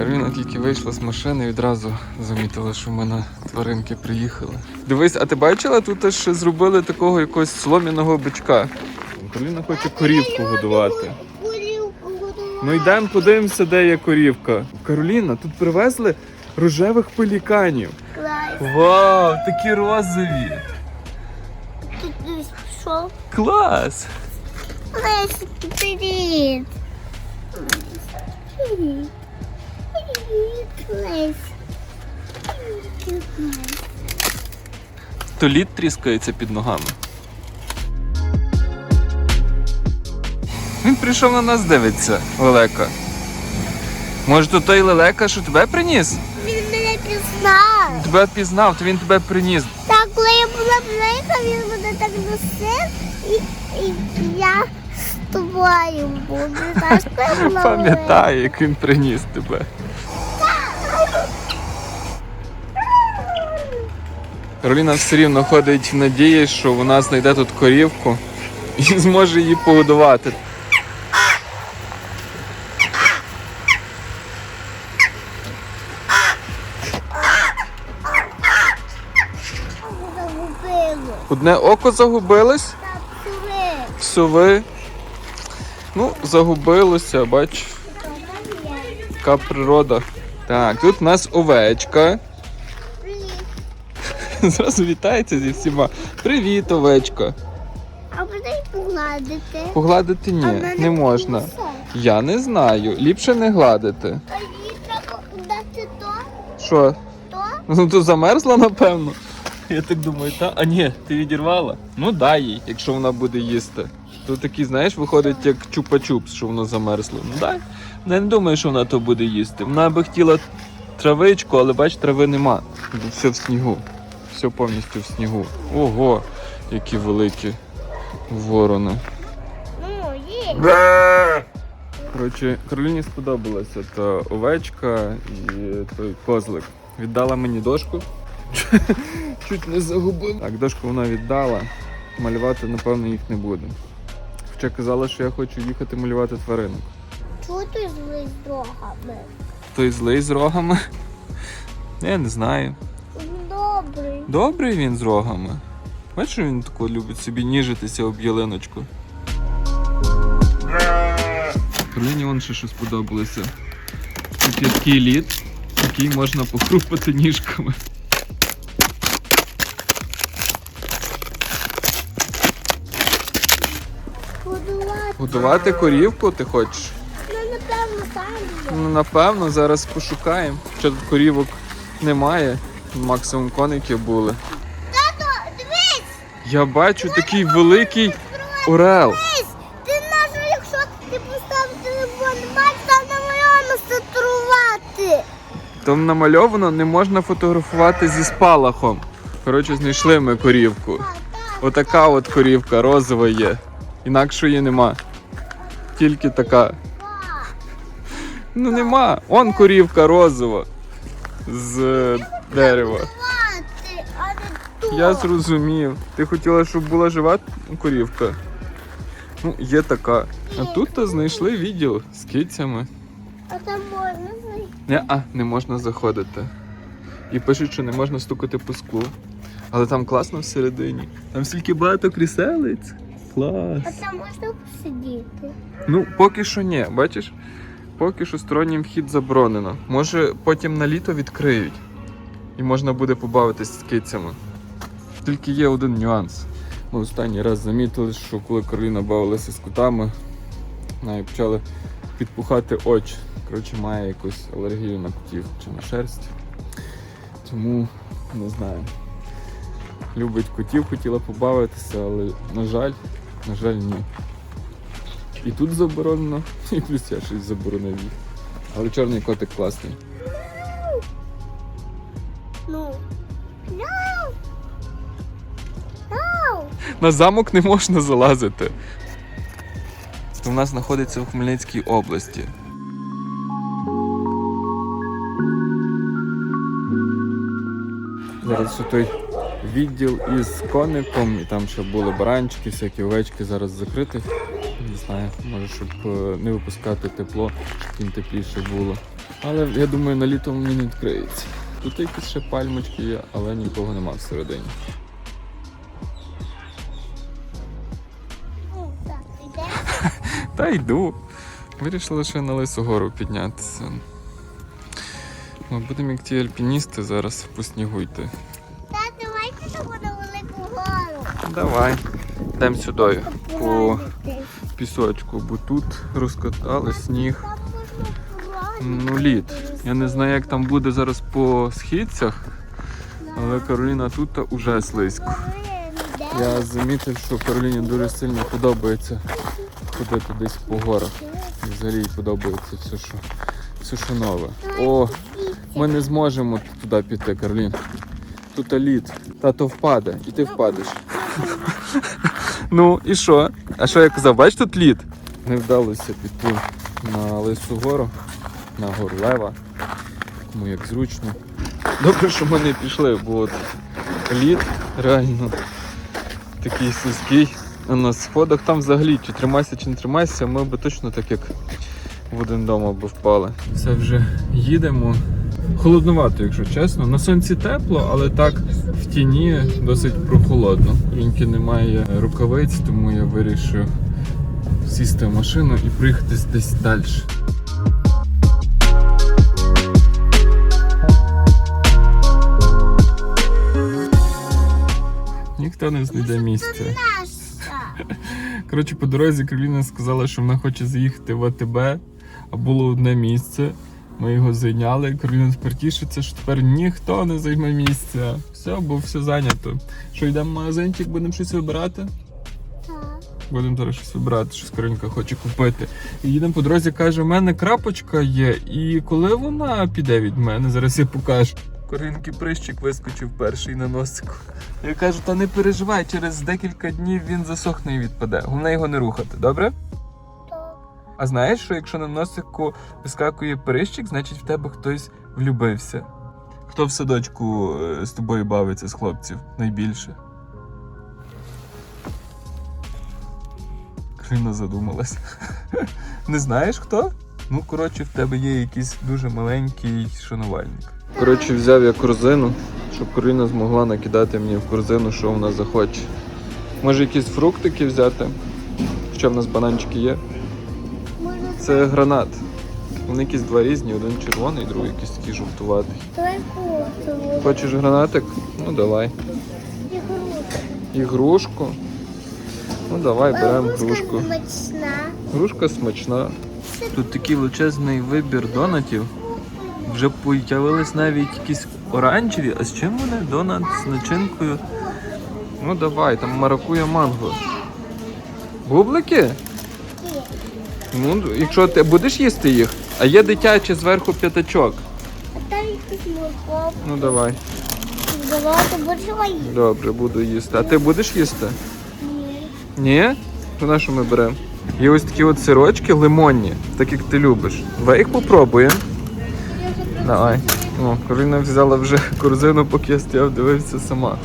Кароліна тільки вийшла з машини і відразу замітила, що в мене тваринки приїхали. Дивись, а ти бачила, тут ще зробили такого якогось солом'яного бичка. Кароліна хоче корівку годувати. Ну йдемо подивимося, де є корівка. Кароліна, тут привезли рожевих пеліканів. Клас. Вау, такі розові! Тут пішов. Клас! Лесь, привіт. Привіт. То лід тріскається під ногами. Він прийшов на нас дивиться, лелека. Може, то той лелека, що тебе приніс? Він мене пізнав. Тебе пізнав, то він тебе приніс. Так, коли я була маленька, він мене так носив, і, і я з тобою буду. Пам'ятаю, як він приніс тебе. Кароліна все рівно ходить в надії, що вона знайде тут корівку і зможе її погодувати. Одне око загубилось, сови. Ну, загубилося, бач, така природа. Так, тут у нас овечка. Зразу вітається зі всіма. Привіт, овечка. А подай погладити. Погладити ні, мене не можна. все. Я не знаю. Ліпше не гладити. А їй треба дати то, Що? то. Ну то замерзла, напевно. Я так думаю, та? А ні, ти відірвала? Ну дай їй, якщо вона буде їсти. То такий, знаєш, виходить як чупа-чупс, що воно замерзло. Ну дай. Ну, Я не думаю, що вона то буде їсти. Вона би хотіла травичку, але бач, трави нема. Бо Все в снігу. Все повністю в снігу. Ого, які великі ворони. Ну, є. Коротше, Кароліні сподобалася та овечка і той козлик. Віддала мені дошку. Чуть не загубив. Так, дошку вона віддала. Малювати, напевно, їх не буде. Хоча казала, що я хочу їхати малювати тваринок. Чого ти злий з рогами? Той злий з рогами. Я не знаю. Добрий. Добрий він з рогами. Бачиш, що він тако любить собі ніжитися об ялиночку. Кароліні вон ще що сподобалося. Тут є такий лід, який можна похрупати ніжками. Годувати. Корівку ти хочеш? Ну, напевно, там є. Ну, напевно, зараз пошукаємо. Що тут корівок немає, максимум коників були. Тато, дивись! Я бачу такий великий орел. Дивись! Ти нащо, якщо ти поставив телефон, бач, там намальовано сатрувати. Там намальовано не можна фотографувати зі спалахом. Коротше, знайшли ми корівку. Так, так. Отака от корівка розова є. Інакшої нема. Тільки така. Ну нема. Он корівка розова. З то. Я зрозумів. Ти хотіла, щоб була жива корівка? Ну, є така. А тут то знайшли відділ з кицями. А там можна зайти. Не, а, не можна заходити. І пишуть, що не можна стукати по склу. Але там класно всередині. Там стільки багато кріселиць. Клас. А там можна посидіти. Ну, поки що ні, бачиш? Поки що сторонній вхід заборонено. Може, потім на літо відкриють. І можна буде побавитись з кицями. Тільки є один нюанс. Ми останній раз замітили, що коли Кароліна бавилася з котами, в неї почали підпухати очі. Коротше, має якусь алергію на котів чи на шерсть. Тому не знаю. Любить котів, хотіла побавитися, але на жаль, на жаль, ні. І тут заборонено, і плюс я щось заборонив їх. Але чорний котик класний. Ну. На замок не можна залазити. У нас знаходиться в Хмельницькій області. Зараз той відділ із коником, і там ще були баранчики, всякі овечки зараз закритий. Не знаю, може, щоб е, не випускати тепло, щоб їм тепліше було. Але я думаю, на літо він не відкриється. Тут якісь ще пальмочки є, але нікого нема всередині. Так. Та йду. Вирішили лише на Лису гору піднятися. Ми будемо як ті альпіністи зараз по снігу йти. Та давайте того на велику гору. Давай. Йдемо сюди, по пісочку, бо тут розкатали сніг. Ну, лід. Я не знаю, як там буде зараз по східцях, але Кароліна тут уже слизько. Я замітив, що Кароліні дуже сильно подобається ходити десь по горах. Взагалі їй подобається все, що, все, що нове. О, ми не зможемо туди піти, Каролін. Тут лід. Тато впаде, і ти впадеш. Ну і що? А що я казав? Бач тут лід? Не вдалося піти на Лису гору, на гору Лева. Кому як зручно. Добре, що ми не пішли, бо от лід реально такий слизький. А на сходах там взагалі чи тримайся, чи не тримайся, ми би точно так як в один дома би впали. Все вже їдемо. Холодновато, якщо чесно. На сонці тепло, але так в тіні досить прохолодно. Інки немає рукавиць, тому я вирішив сісти в машину і приїхати десь далі. Ніхто не знайде місця. Коротше, по дорозі Кароліна сказала, що вона хоче заїхати в АТБ, а було одне місце. Ми його зайняли. Кароліна тепер тішиться, що тепер ніхто не займе місця. Все, бо все зайнято. Що йдемо в магазинчик, будемо щось вибирати? Так. Будемо зараз щось вибирати, щось Каролінка хоче купити. І їдемо по дорозі, каже, у мене крапочка є, і коли вона піде від мене, зараз я покажу. Коринки прищик вискочив перший на носику. Я кажу, та не переживай, через декілька днів він засохне і відпаде. Головне його не рухати, добре? Так. А знаєш, що якщо на носику вискакує перищик, значить в тебе хтось влюбився. Хто в садочку е, з тобою бавиться з хлопців найбільше? Крина задумалась. Не знаєш хто? Ну, коротше, в тебе є якийсь дуже маленький шанувальник. Коротше, взяв я корзину, щоб Карина змогла накидати мені в корзину, що вона захоче. Може якісь фруктики взяти? Хоча в нас бананчики є. Це гранат. Вони якісь два різні, один червоний, другий якийсь такий жовтуватий. Хочеш гранатик? Ну давай. Ігрушку. Ну давай беремо Грушка грушку. Смачна. Грушка смачна. Тут такий величезний вибір донатів. Вже появились навіть якісь оранжеві, а з чим вони? Донат з начинкою. Ну давай, там маракуя манго. Бублики? Ну, якщо ти будеш їсти їх, а є дитячі зверху п'ятачок. А там якийсь морков. Ну давай. Давайте будемо їсти. Добре, буду їсти. А ти будеш їсти? Ні. Ні? То на що ми беремо? Є ось такі от сирочки лимонні, так як ти любиш. Давай їх попробуємо. Давай. О, Кароліна взяла вже корзину, поки я стояв, дивився сама.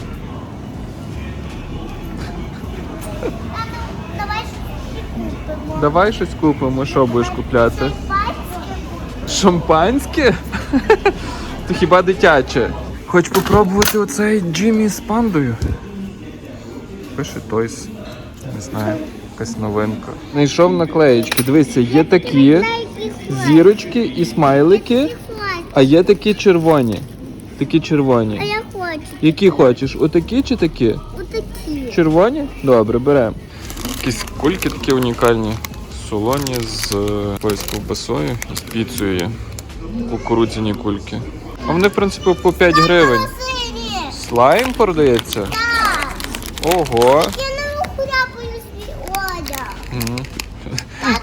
Давай щось купимо. Що будеш купляти? Пачки. Шампанське? То хіба дитяче? Хоч попробувати оцей Джиммі з пандою. Пише Тойс. Не знаю, якась новинка. Знайшов наклеєчки. Дивися, є такі зірочки і смайлики, а є такі червоні. Такі червоні. А я хочу. Які хочеш? Отакі чи такі? Отакі. Червоні? Добре, беремо. Якісь кульки такі унікальні. Солоні з е, якоюсь ковбасою і з піцею є. Кукурудзяні кульки. А вони, в принципі, по 5 гривень. Слайм продається? Так. Ого. Я не ухляпаю свій одяг. Мгм. Тату, я буду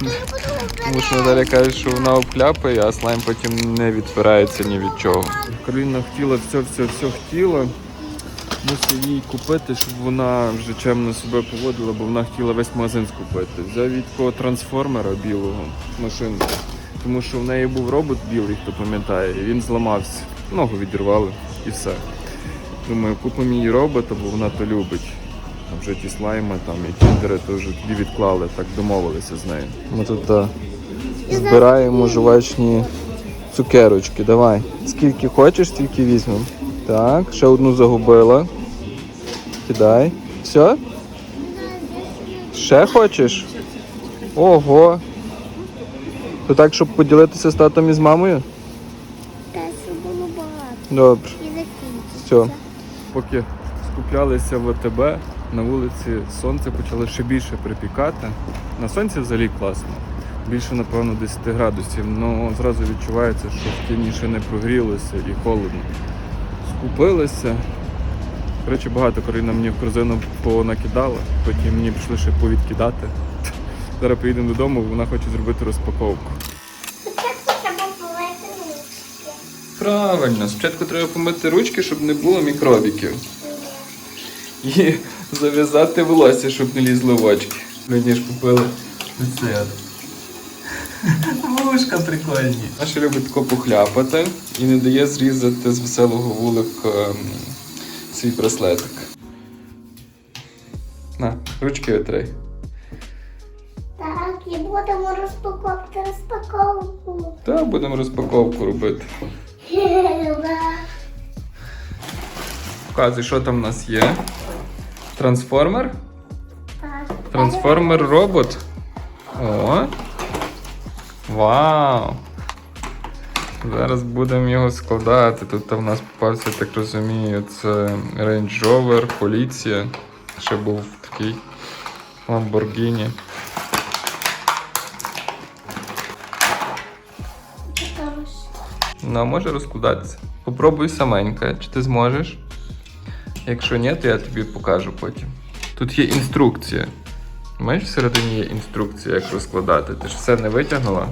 Тому що Наталя каже, що вона обкляпає, а слайм потім не відпирається ні від чого. Кароліна хотіла все, все, все хотіла. Мусив їй купити, щоб вона вже чемно себе поводила, бо вона хотіла весь магазин скупити. Взяв від такого трансформера білого машинку. Тому що в неї був робот білий, хто пам'ятає, і він зламався. Ногу відірвали і все. Думаю, купимо їй робота, бо вона то любить. А вже ті слайми там і кіндери то вже тоді відклали, так домовилися з нею. Ми тут та, збираємо жувачні цукерочки. Давай. Скільки хочеш, стільки візьмемо. Так, ще одну загубила. Кидай. Все? Ще хочеш? Ого. То так, щоб поділитися з татом і з мамою? Те, що було багато. Добре. І закінчиться. Все. Поки скуплялися в АТБ, на вулиці сонце почало ще більше припікати. На сонці взагалі класно. Більше, напевно, 10 градусів, але зразу відчувається, що в тіні ще не прогрілося і холодно. Скупилися. Коротше, багато Кароліна мені в корзину понакидала, потім мені пішли ще повідкидати. Зараз поїдемо додому, вона хоче зробити розпаковку. Правильно, спочатку треба помити ручки, щоб не було мікробіків. І зав'язати волосся, щоб не лізли в очки. Мені ж купили оце. Вушка прикольні. Наша любить тако похляпати і не дає зрізати з веселого вулика ем, свій браслетик. На, ручки витрай. Так, і будемо розпаковувати розпаковку. Та будемо розпаковку робити. Показуй, що там у нас є. Трансформер. Трансформер робот. О. Вау! Зараз будемо його складати. Тут в нас попався, я так розумію, це Range Rover, поліція. Ще був такий Lamborghini. Покажеш. Ну, а може розкладатися. Попробуй саменька, чи ти зможеш. Якщо ні, то я тобі покажу потім. Тут є інструкція. Бачиш, всередині є інструкція, як розкладати. Ти ж все не витягнула.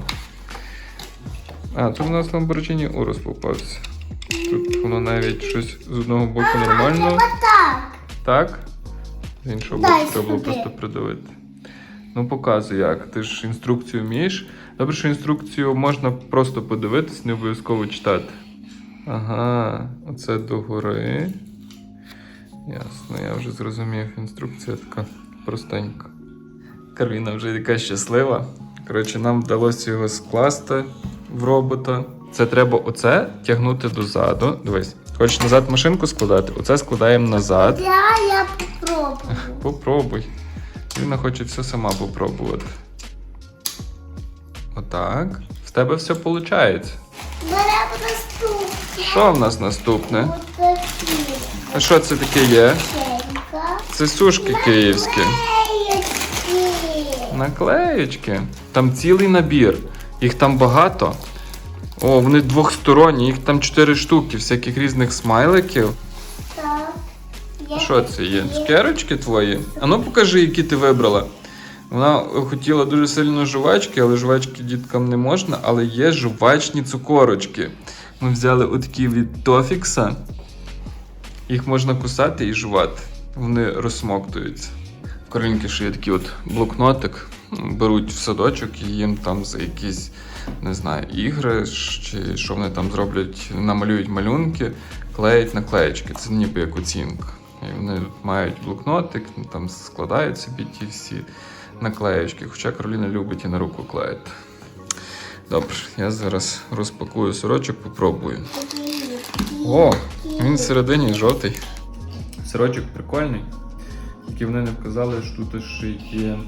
А, тут у нас Lamborghini Urus попався. Тут воно навіть щось з одного боку нормально. Так. Так? З іншого Дай боку треба було сюди. просто придавити. Ну, показуй як. Ти ж інструкцію вмієш. Добре, що інструкцію можна просто подивитись, не обов'язково читати. Ага, оце догори. Ясно, я вже зрозумів. Інструкція така простенька. Кароліна вже яка щаслива. Коротше, нам вдалося його скласти в робота. Це треба оце тягнути дозаду. Дивись, хочеш назад машинку складати? Оце складаємо назад. Я, я попробую. Попробуй. Вона хоче все сама попробувати. Отак. В тебе все виходить. Беремо. Що в нас наступне? Отакі. А що це таке є? Це сушки київські. Наклеєчки. Там цілий набір. Їх там багато. О, вони двохсторонні, їх там чотири штуки, всяких різних смайликів. Так. Що це є? Цукерочки твої? А ну покажи, які ти вибрала. Вона хотіла дуже сильно жувачки, але жувачки діткам не можна, але є жувачні цукорочки. Ми взяли отакі від Тофікса. Їх можна кусати і жувати. Вони розсмоктуються. В Каролінки ще є такий от блокнотик. Беруть в садочок і їм там за якісь, не знаю, ігри чи що вони там зроблять, намалюють малюнки, клеять наклеєчки. Це ніби як оцінка. І вони мають блокнотик, там складають собі ті всі наклеєчки. Хоча Кароліна любить і на руку клеїти. Добре, я зараз розпакую сорочок, попробую. О, він всередині жовтий. Сирочок прикольний. Тільки вони не вказали, що тут ще є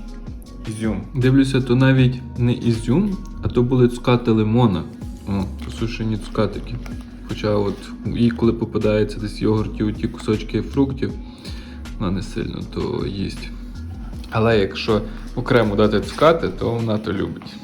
ізюм. Дивлюся, то навіть не ізюм, а то були цукати лимона. О, сушені цукатики. Хоча от їй, коли попадається десь йогуртів, ті кусочки фруктів, вона не сильно то їсть. Але якщо окремо дати цукати, то вона то любить.